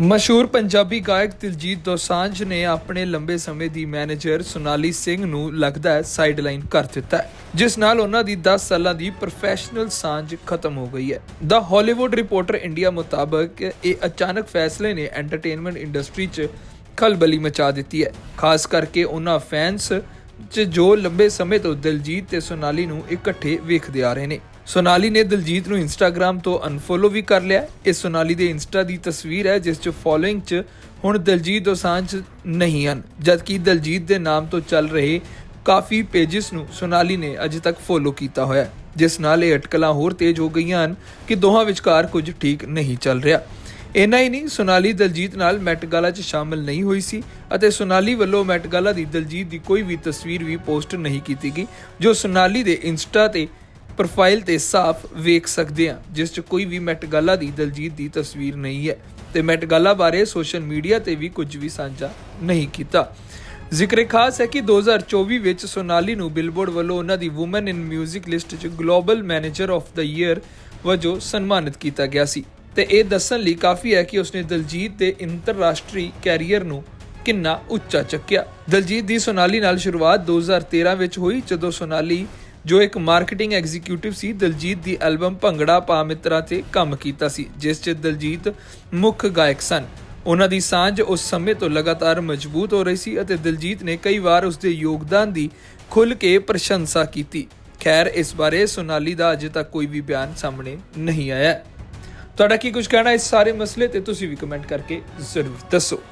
ਮਸ਼ਹੂਰ ਪੰਜਾਬੀ ਗਾਇਕ ਦਿਲਜੀਤ ਦੋਸਾਂਝ ਨੇ ਆਪਣੇ ਲੰਬੇ ਸਮੇਂ ਦੀ ਮੈਨੇਜਰ ਸੋਨਾਲੀ ਸਿੰਘ ਨੂੰ ਲੱਗਦਾ ਹੈ ਸਾਈਡਲਾਈਨ ਕਰ ਦਿੱਤਾ ਹੈ, ਜਿਸ ਨਾਲ ਉਹਨਾਂ ਦੀ 10 ਸਾਲਾਂ ਦੀ ਪ੍ਰੋਫੈਸ਼ਨਲ ਸਾਂਝ ਖਤਮ ਹੋ ਗਈ ਹੈ। ਦਾ ਹਾਲੀਵੁੱਡ ਰਿਪੋਰਟਰ ਇੰਡੀਆ ਮੁਤਾਬਕ ਇਹ ਅਚਾਨਕ ਫੈਸਲੇ ਨੇ ਐਂਟਰਟੇਨਮੈਂਟ ਇੰਡਸਟਰੀ 'ਚ ਖਲਬਲੀ ਮਚਾ ਦਿੱਤੀ ਹੈ। ਖਾਸ ਕਰਕੇ ਉਹਨਾਂ ਫੈਨਸ 'ਚ ਜੋ ਲੰਬੇ ਸਮੇਂ ਤੋਂ ਦਿਲਜੀਤ ਤੇ ਸੋਨਾਲੀ ਨੂੰ ਇਕੱਠੇ ਵੇਖਦੇ ਆ ਰਹੇ ਨੇ। ਸੋਨਾਲੀ ਨੇ ਦਿਲਜੀਤ ਨੂੰ ਇੰਸਟਾਗ੍ਰam ਤੋਂ ਅਨਫੋਲੋ ਵੀ ਕਰ ਲਿਆ। ਇਹ ਸੋਨਾਲੀ ਦੇ ਇੰਸਟਾ ਦੀ ਤਸਵੀਰ ਹੈ ਜਿਸ 'ਚ ਫੋਲੋਇੰਗ 'ਚ ਹੁਣ ਦਿਲਜੀਤ ਦੋਸਾਂਝ ਨਹੀਂ ਹਨ ਜਦਕਿ ਦਿਲਜੀਤ ਦੇ ਨਾਮ ਤੋਂ ਚੱਲ ਰਹੇ ਕਾਫੀ ਪੇजेस ਨੂੰ ਸੋਨਾਲੀ ਨੇ ਅਜੇ ਤੱਕ ਫੋਲੋ ਕੀਤਾ ਹੋਇਆ ਹੈ, ਜਿਸ ਨਾਲ ਇਹ ਅਟਕਲਾਂ ਹੋਰ ਤੇਜ਼ ਹੋ ਗਈਆਂ ਹਨ ਕਿ ਦੋਹਾਂ ਵਿਚਕਾਰ ਕੁਝ ਠੀਕ ਨਹੀਂ ਚੱਲ ਰਿਹਾ। ਇੰਨਾ ਹੀ ਨਹੀਂ ਸੋਨਾਲੀ ਦਲਜੀਤ ਨਾਲ ਮੈਟ ਗਾਲਾ 'ਚ ਸ਼ਾਮਲ ਨਹੀਂ ਹੋਈ ਸੀ ਅਤੇ ਸੋਨਾਲੀ ਵੱਲੋਂ ਮੈਟ ਗਾਲਾ ਦੀ ਦਲਜੀਤ ਦੀ ਕੋਈ ਵੀ ਤਸਵੀਰ ਵੀ ਪੋਸਟ ਨਹੀਂ ਕੀਤੀ ਗਈ ਜੋ ਸੋਨਾਲੀ ਦੇ ਇੰਸਟਾ ਤੇ ਪ੍ਰੋਫਾਈਲ ਤੇ ਸਾਫ਼ ਵੇਖ ਸਕਦੇ ਹਾਂ, ਜਿਸ 'ਚ ਕੋਈ ਵੀ ਮੈਟ ਦੀ, ਦਲਜੀਤ ਦੀ ਤਸਵੀਰ ਨਹੀਂ ਹੈ। ਤੇ ਮੈਟ ਬਾਰੇ ਸੋਸ਼ਲ ਮੀਡੀਆ ਤੇ ਵੀ ਕੁਝ ਵੀ ਸਾਂਝਾ ਨਹੀਂ ਕੀਤਾ। ਜ਼ਿਕਰ ਖਾਸ ਹੈ ਕਿ 2024 ਵਿੱਚ ਸੋਨਾਲੀ ਨੂੰ ਬਿਲਬੋਰਡ ਵੱਲੋਂ ਉਹਨਾਂ ਦੀ ਔਮਨ ਇਨ 뮤직 ਲਿਸਟ 'ਚ global manager of the year ਵਜੋਂ ਸਨਮਾਨਿਤ ਕੀਤਾ ਗਿਆ ਸੀ। ਤੇ ਇਹ ਦੱਸਣ ਲਈ ਕਾਫੀ ਹੈ ਕਿ ਉਸਨੇ ਦਲਜੀਤ ਦੇ ਇੰਤਰਰਾਸ਼ਟਰੀ ਕੈਰੀਅਰ ਨੂੰ ਕਿੰਨਾ ਉੱਚਾ ਚੱਕਿਆ। ਦਲਜੀਤ ਦੀ ਸੋਨਾਲੀ ਨਾਲ ਸ਼ੁਰੂਆਤ 2013 ਵਿੱਚ ਹੋਈ, ਜਦੋਂ ਸੋਨਾਲੀ ਜੋ ਇੱਕ ਮਾਰਕੀਟਿੰਗ ਐਗਜ਼ੀਕਿਊਟਿਵ ਸੀ, ਦਲਜੀਤ ਦੀ ਐਲਬਮ ਭੰਗੜਾ ਪਾ ਮਿੱਤਰਾ ਤੇ ਕੰਮ ਕੀਤਾ ਸੀ, ਜਿਸ 'ਚ ਦਲਜੀਤ ਮੁੱਖ ਗਾਇਕ ਸਨ। ਉਹਨਾਂ ਦੀ ਸਾਂਝ ਉਸ ਸਮੇਂ ਤੋਂ ਲਗਾਤਾਰ ਮਜ਼ਬੂਤ ਹੋ ਰਹੀ ਸੀ ਅਤੇ ਦਿਲਜੀਤ ਨੇ ਕਈ ਵਾਰ ਉਸ ਦੇ ਯੋਗਦਾਨ ਦੀ ਖੁੱਲ੍ਹ ਕੇ ਪ੍ਰਸ਼ੰਸਾ ਕੀਤੀ। ਖੈਰ, ਇਸ ਬਾਰੇ ਸੋਨਾਲੀ ਦਾ ਅਜੇ ਤੱਕ ਕੋਈ ਵੀ ਬਿਆਨ ਸਾਹਮਣੇ ਨਹੀਂ ਆਇਆ। ਤੁਹਾਡਾ ਕੀ ਕੁਝ ਕਹਿਣਾ ਇਸ ਸਾਰੇ ਮਸਲੇ ਤੇ? ਤੁਸੀਂ ਵੀ ਕਮੈਂਟ ਕਰਕੇ ਜ਼ਰੂਰ ਦੱਸੋ।